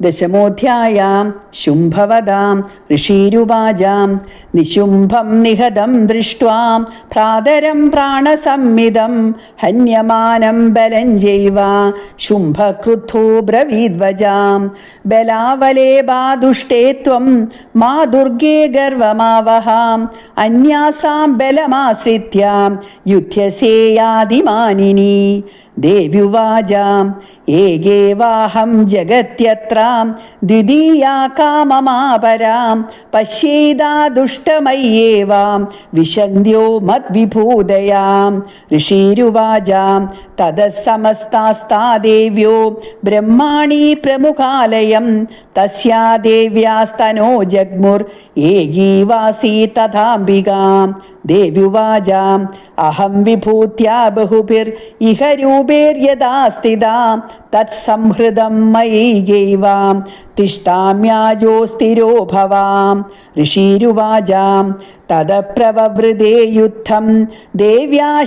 ദശമോധ്യായാം ശുംഭവതാം ഋഷീരുവാചാം നിശുംഭം നിഹതം ദൃഷ്ട്വാം പ്രാതരം പ്രാണസംമിതം ഹന്യമാനം ബലം ജൈവ ശുംഭക്രുദ്ധോ ബ്രവീദ്വജാം ബലാവലേ ബാദുഷ്ടേ ത്വം മാ ദുർഗേ ഗർവമാവഹാം അന്യാസാം ബലമാശ്രിത്യാം ബലമാശ്രിത്യ देव्युवाजां, एगेवाहं जगत्यत्रां द्वितीया काममापरां पश्येदा दुष्टमय्येवां विशन्द्यो मद्विभूदयां। ऋषिरुवाजां ततः समस्तास्ता देव्यो, ब्रह्माणि प्रमुखालयं, तस्या देव्यास्तनो जग्मुर्, एगीवासी तथाम्बिकाम्। ദേവ്യുവാചാം അഹം വിഭൂത്യാ ബഹുഭിർ. ഇഹ രൂപേര്യഥാ സ്ഥിതാം. തത്സംഹൃതം മയൈകൈവാം തിഷ്ടാമ്യാജോ സ്ഥിരോ ഭവാം. ഋഷീരുവാചാം. തദപ്രവവൃതേ യുദ്ധം ദേവ്യാ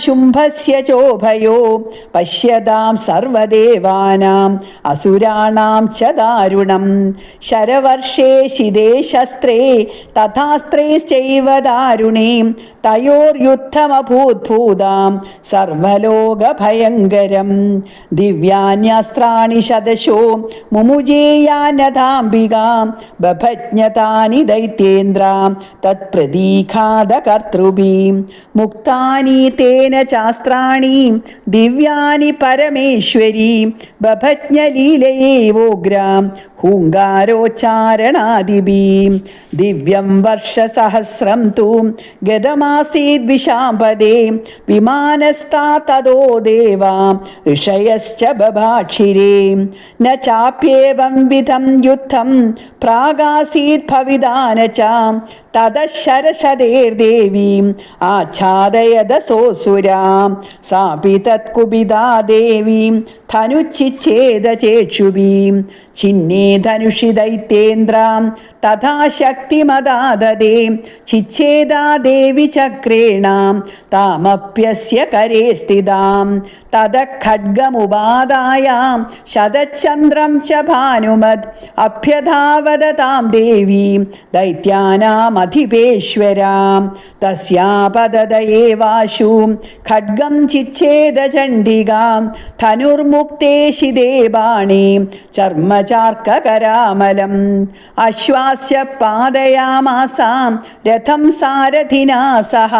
ചോഭയോ. പശ്യതാം സർവദേവാനാം. അസുരാണാം ച ദാരുണം. ശരവർഷേ ശിതേ ശസ്ത്രേ. തഥാസ്ത്രൈശ്ചൈവ ദാരുണേ. തയോർയുദ്ധമഭൂത്ഭൂതാം. സർവലോകഭയങ്കരം. ദിവ്യാന്യസ്ത്രാണി ശതശോ. മുമുജേയാനഥാംബികാം ബഭജ്ഞതാനി ദൈത്യേന്ദ്രാം. തത്പ്രതീഘാതകർത്തൃഭീം മുക്താനി തേന ചാസ്ത്രാണി ദിവ്യാനി പരമേശ്വരി. ബഭജ്ഞലീലയേവോഗ്രാം ഹൂങ്കാരോച്ചാരണാദിഭീം. ദിവ്യം വർഷസഹസ്രം തു. ഗതമാസീദ്വിഷാംപദേ വിമാനസ്ഥാ തതോ ദേവാ. ഋഷയശ്ച ബഭാക്ഷിരേ. ന ചാപ്യേവം വിധം യുദ്ധം. പ്രാഗാസീത് ഭവിതാന ച തതശരശതേർദേവീം ആച്ഛാദയദസോസുരാം സാപി തത്കുപിതാ ദേവീം ധനുച്ചിച്ഛേദചേക്ഷുഭീം ചിന്നേ ധനുഷി ദൈത്യേന്ദ്രാം തഥാ ശക്തിമദാദദേ ചിച്ഛേദാ ദേവി ചക്രേണാം താമപ്യസ്യ കരേ സ്ഥിതാം. തത ഖഡ്ഗമുപാദായാം ശതചന്ദ്രം ച ഭാനുമത് അഭ്യധാവദതാം ദേവീം ദൈത്യാനാമധിപേശ്വരാം തസ്യാപദതയേവാശു. ഖഡ്ഗം ചിച്ഛേദചണ്ഡികാം ധനുർമുക്തേ ശിതേ ബാണേ. ചർമ്മചാർക്കകരാമലം. അശ്വാസ്യ പാതയാമാസാം രഥം സാരഥിനാ സഹ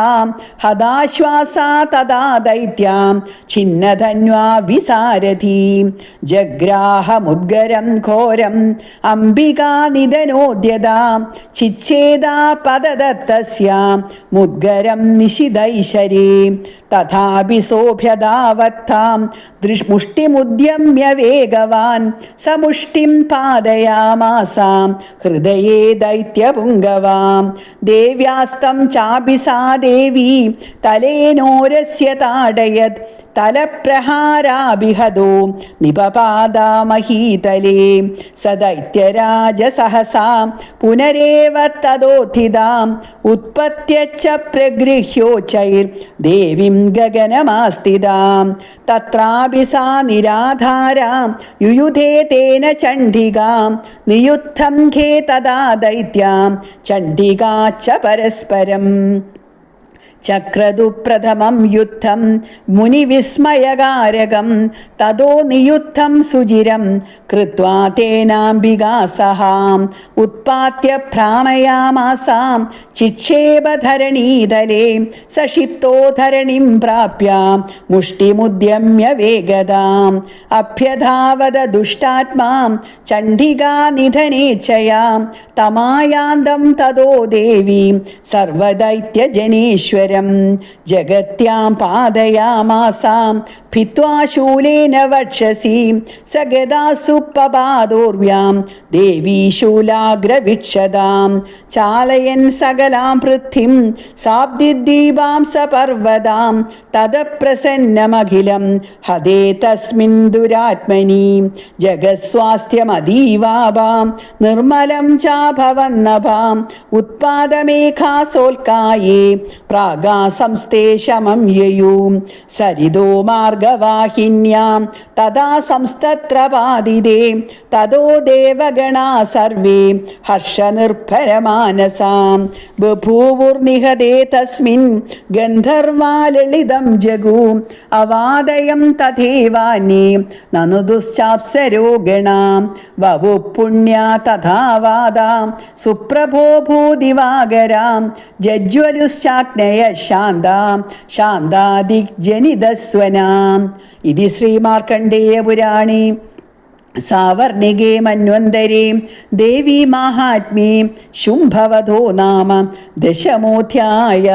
ഹതാശ്വാസാ തഥാ ദൈത്യാം. ഛിന്നധന്വാ വിസാരഥി. ജഗ്രാഹമുദ്ഗരം ഘോരം. അംബികാ നിധനോദ്യതാം. ചിച്ഛേദാ പദദത്തസ്യാം मुद्गरं നിശിതൈശരേ. തഥാപി സോഭ്യതാവത്താം ദൃഷ്മുഷ്ടിമുദ്യമ്യ വേഗവാൻ സമുഷ്ടിം പാദയാമാസാം ഹൃദയേ ദൈത്യപുങ്കവാം. ദേവ്യാസ്തം ചാപി സാ देवी തലേനോരസ്യ താടയത് തലപ്രഹാരാഭിഹതോ നിപപാദാമഹീതലേ സ ദൈത്യരാജസഹസാ പുനരേവ തദോത്ഥിതാം ഉത്പത്യച്ച പ്രഗൃഹ്യോച്ചൈർ ദേവീം ഗഗനമാസ്ഥിതാം തത്രാപി സാ നിരാധാരാം യുയുധേ തേന ചണ്ഡികാം നിയുദ്ധം ഖേ തദാ ദൈത്യാം ചണ്ഡികാച്ച പരസ്പരം ചക്രതു പ്രഥമം യുദ്ധം മുനിവിസ്മയകാരകം തതോ നിയുദ്ധം സുചിരം കൃത്വാ തേനാംബികാ സഹാം ഉത്പാത്യ ഭ്രാമയാമാസാം ചിക്ഷേപധരണീതലേ സക്ഷിപ്തോ ധരണിം പ്രാപ്യ മുഷ്ടിമുദ്യമ്യ വേഗതാം അഭ്യധാവത ദുഷ്ടാത്മാം ചണ്ഡികാ നിധനേച്ഛയാം തമായാന്തം തതോ ദേവീം സർവദൈത്യജനേശ്വര ജഗത്യാം പാദയാമാസാം ഭിത്വാ ശൂലേന വക്ഷസി സഗതാസുപ്പപാദോർവ്യാം ദേവീ ചാലയൻ സകലാം പൃഥ്വിം സാബ്ദിദ്ദീപാം സപർവതാം തദപ്രസന്നമഖിലം ഹതേ തസ്മിൻ ദുരാത്മനി ജഗസ്വാസ്ഥ്യമതീവാഭാം നിർമ്മലം ചാഭവന്നഭാം ഉത്പാദമേഘാസോൽക്കായേ പ്രാഗാസംസ്തേ ശമം യയൂം സരിതോ മാർഗ നാഗവാഹിന്യാം തഥാ സംസ്തത്ര പാതിതേ देवगणा ദേവഗണാ സർവേ. ഹർഷനിർഭരമാനസാം. ബഭൂവുർനിഹതേ തസ്മിൻ. ഗന്ധർവാലളിതം ജഗു. അവാദയം തഥേവാന്യേ നനു ദുശ്ചാപ്സരോ ഗണാം. വവു പുണ്യാ തഥാവാദാം സുപ്രഭോ ഭൂതിവാകരാം ജജ്വലുശ്ചാഗ്നയ ശാന്താം. ശാന്താദിഗ്ജനിതസ്വനാം ഇതി ശ്രീമാർക്കണ്ഡേയപുരാണേ സാവർണികേ മന്വന്തരേ. ദേവി മാഹാത്മ്യേ. ശുംഭവധോ നാമ ദശമോധ്യായ.